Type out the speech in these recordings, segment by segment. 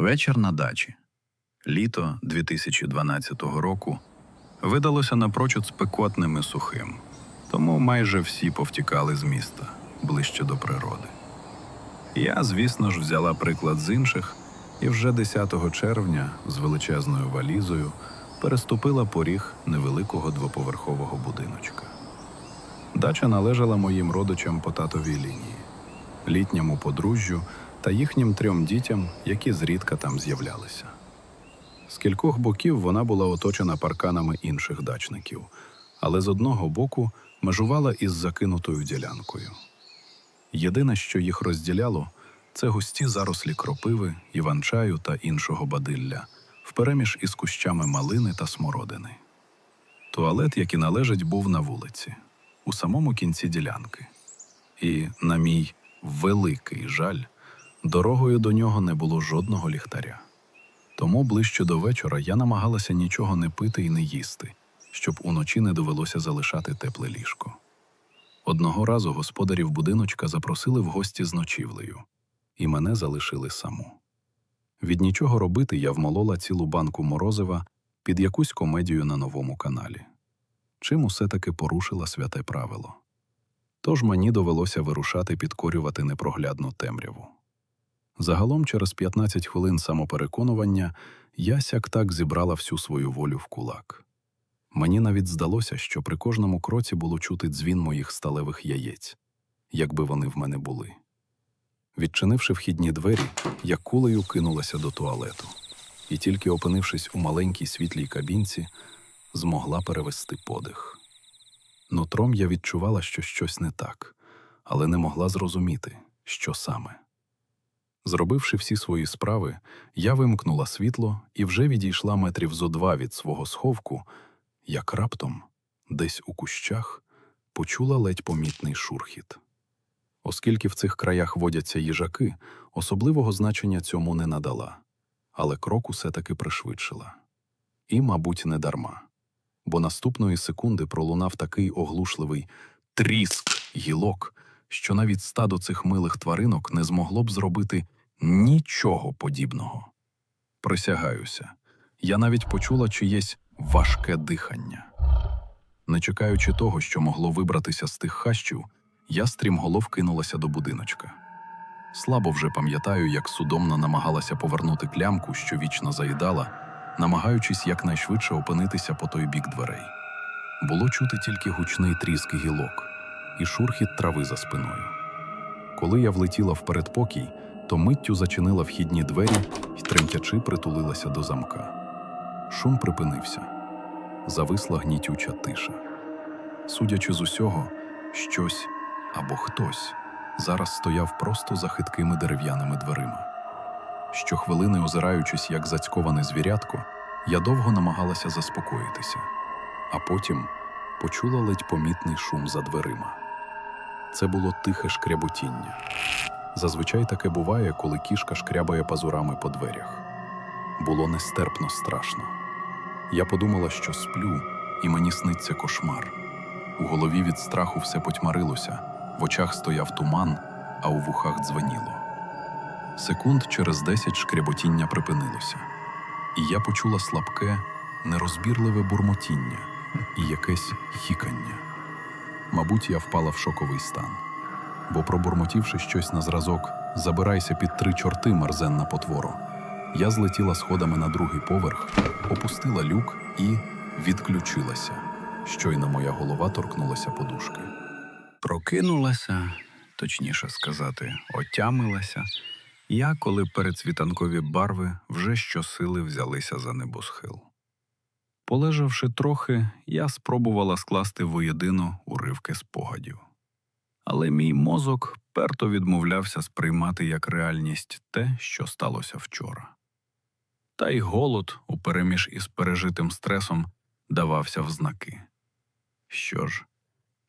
Вечір на дачі. Літо 2012 року видалося напрочуд спекотним і сухим, тому майже всі повтікали з міста ближче до природи. Я, звісно ж, взяла приклад з інших і вже 10 червня з величезною валізою переступила поріг невеликого двоповерхового будиночка. Дача належала моїм родичам по татовій лінії, літньому подружжю та їхнім трьом дітям, які зрідка там з'являлися. З кількох боків вона була оточена парканами інших дачників, але з одного боку межувала із закинутою ділянкою. Єдине, що їх розділяло, це густі зарослі кропиви, іванчаю та іншого бадилля, впереміж із кущами малини та смородини. Туалет, як і належить, був на вулиці, у самому кінці ділянки. І, на мій великий жаль, дорогою до нього не було жодного ліхтаря. Тому ближче до вечора я намагалася нічого не пити і не їсти, щоб уночі не довелося залишати тепле ліжко. Одного разу господарів будиночка запросили в гості з ночівлею, і мене залишили саму. Від нічого робити я вмолола цілу банку морозива під якусь комедію на новому каналі. Чим усе таки порушила святе правило. Тож мені довелося вирушати підкорювати непроглядну темряву. Загалом, через 15 хвилин самопереконування, я сяк так зібрала всю свою волю в кулак. Мені навіть здалося, що при кожному кроці було чути дзвін моїх сталевих яєць, якби вони в мене були. Відчинивши вхідні двері, я кулею кинулася до туалету, і тільки опинившись у маленькій світлій кабінці, змогла перевести подих. Нутром я відчувала, що щось не так, але не могла зрозуміти, що саме. Зробивши всі свої справи, я вимкнула світло і вже відійшла метрів зо два від свого сховку, як раптом, десь у кущах, почула ледь помітний шурхіт. Оскільки в цих краях водяться їжаки, особливого значення цьому не надала, але крок усе таки пришвидшила. І, мабуть, не дарма. Бо наступної секунди пролунав такий оглушливий тріск гілок, що навіть стадо цих милих тваринок не змогло б зробити нічого подібного. Присягаюся, я навіть почула чиєсь важке дихання. Не чекаючи того, що могло вибратися з тих хащів, я стрімголов кинулася до будиночка. Слабо вже пам'ятаю, як судомно намагалася повернути клямку, що вічно заїдала, намагаючись якнайшвидше опинитися по той бік дверей. Було чути тільки гучний тріск гілок і шурхіт трави за спиною. Коли я влетіла в передпокій, то миттю зачинила вхідні двері і тремтячи притулилася до замка. Шум припинився. Зависла гнітюча тиша. Судячи з усього, щось або хтось зараз стояв просто за хиткими дерев'яними дверима. Щохвилини, озираючись, як зацьковане звірятко, я довго намагалася заспокоїтися, а потім почула ледь помітний шум за дверима. Це було тихе шкряботіння. Зазвичай таке буває, коли кішка шкрябає пазурами по дверях. Було нестерпно страшно. Я подумала, що сплю, і мені сниться кошмар. У голові від страху все потьмарилося, в очах стояв туман, а у вухах дзвеніло. Секунд через десять шкряботіння припинилося, і я почула слабке, нерозбірливе бурмотіння і якесь хікання. Мабуть, я впала в шоковий стан, бо, пробурмотівши щось на зразок, забирайся під три чорти, мерзенна потворо. Я злетіла сходами на другий поверх, опустила люк і відключилася. Щойно моя голова торкнулася подушки. Прокинулася, точніше сказати, отямилася. Я, коли передсвітанкові барви вже щосили взялися за небосхил. Полежавши трохи, я спробувала скласти воєдино уривки спогадів. Але мій мозок перто відмовлявся сприймати як реальність те, що сталося вчора. Та й голод, упереміж із пережитим стресом, давався в знаки. Що ж,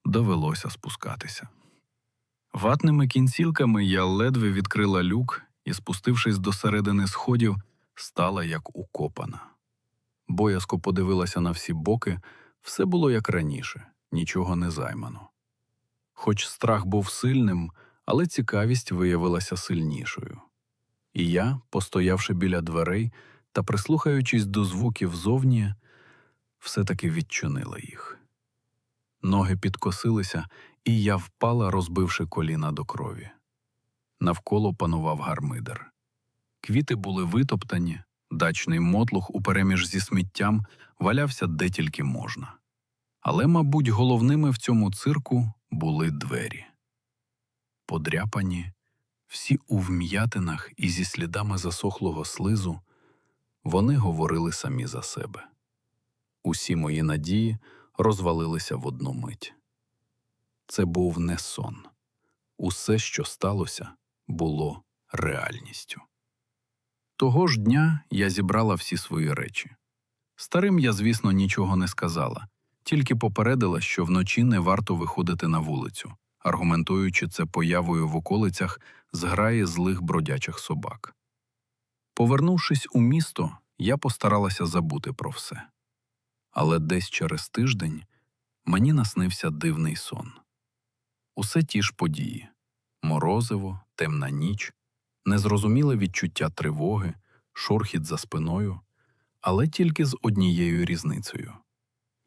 довелося спускатися. Ватними кінцілками я ледве відкрила люк і, спустившись до середини сходів, стала як укопана. Боязко подивилася на всі боки, все було як раніше, нічого не займано. Хоч страх був сильним, але цікавість виявилася сильнішою. І я, постоявши біля дверей та прислухаючись до звуків зовні, все-таки відчинила їх. Ноги підкосилися, і я впала, розбивши коліна до крові. Навколо панував гармидер. Квіти були витоптані, дачний мотлух упереміж зі сміттям валявся де тільки можна. Але, мабуть, головними в цьому цирку були двері. Подряпані, всі у вм'ятинах і зі слідами засохлого слизу, вони говорили самі за себе. Усі мої надії розвалилися в одну мить. Це був не сон. Усе, що сталося, було реальністю. Того ж дня я зібрала всі свої речі. Старим я, звісно, нічого не сказала, тільки попередила, що вночі не варто виходити на вулицю, аргументуючи це появою в околицях зграї злих бродячих собак. Повернувшись у місто, я постаралася забути про все. Але десь через тиждень мені наснився дивний сон. Усе ті ж події морозиво, темна ніч, незрозуміле відчуття тривоги, шурхіт за спиною, але тільки з однією різницею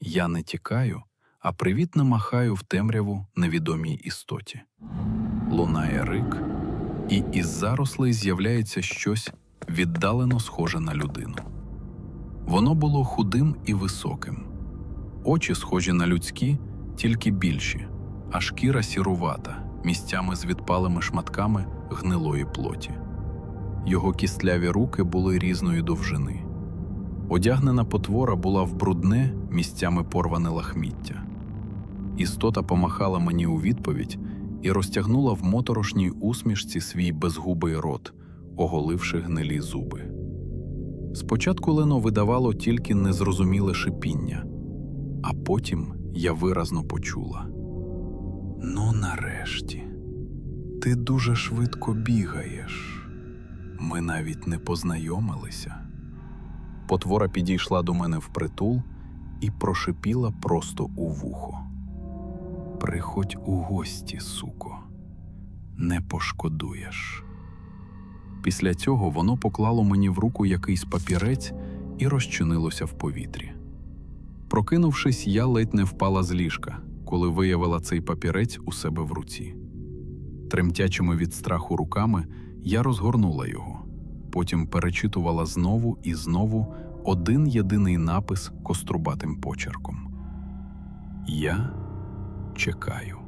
я не тікаю, а привітно махаю в темряву невідомій істоті. Лунає рик, і із зарослей з'являється щось віддалено схоже на людину. Воно було худим і високим, очі схожі на людські, тільки більші, а шкіра сірувата, місцями з відпалими шматками гнилої плоті. Його кістляві руки були різної довжини. Одягнена потвора була в брудне, місцями порване лахміття. Істота помахала мені у відповідь і розтягнула в моторошній усмішці свій безгубий рот, оголивши гнилі зуби. Спочатку лено видавало тільки незрозуміле шипіння, а потім я виразно почула. Ну, нарешті, ти дуже швидко бігаєш. Ми навіть не познайомилися. Потвора підійшла до мене впритул і прошипіла просто у вухо. Приходь у гості, суко, не пошкодуєш. Після цього воно поклало мені в руку якийсь папірець і розчинилося в повітрі. Прокинувшись, я ледь не впала з ліжка, коли виявила цей папірець у себе в руці. Тремтячими від страху руками я розгорнула його, потім перечитувала знову і знову один єдиний напис кострубатим почерком. Я чекаю.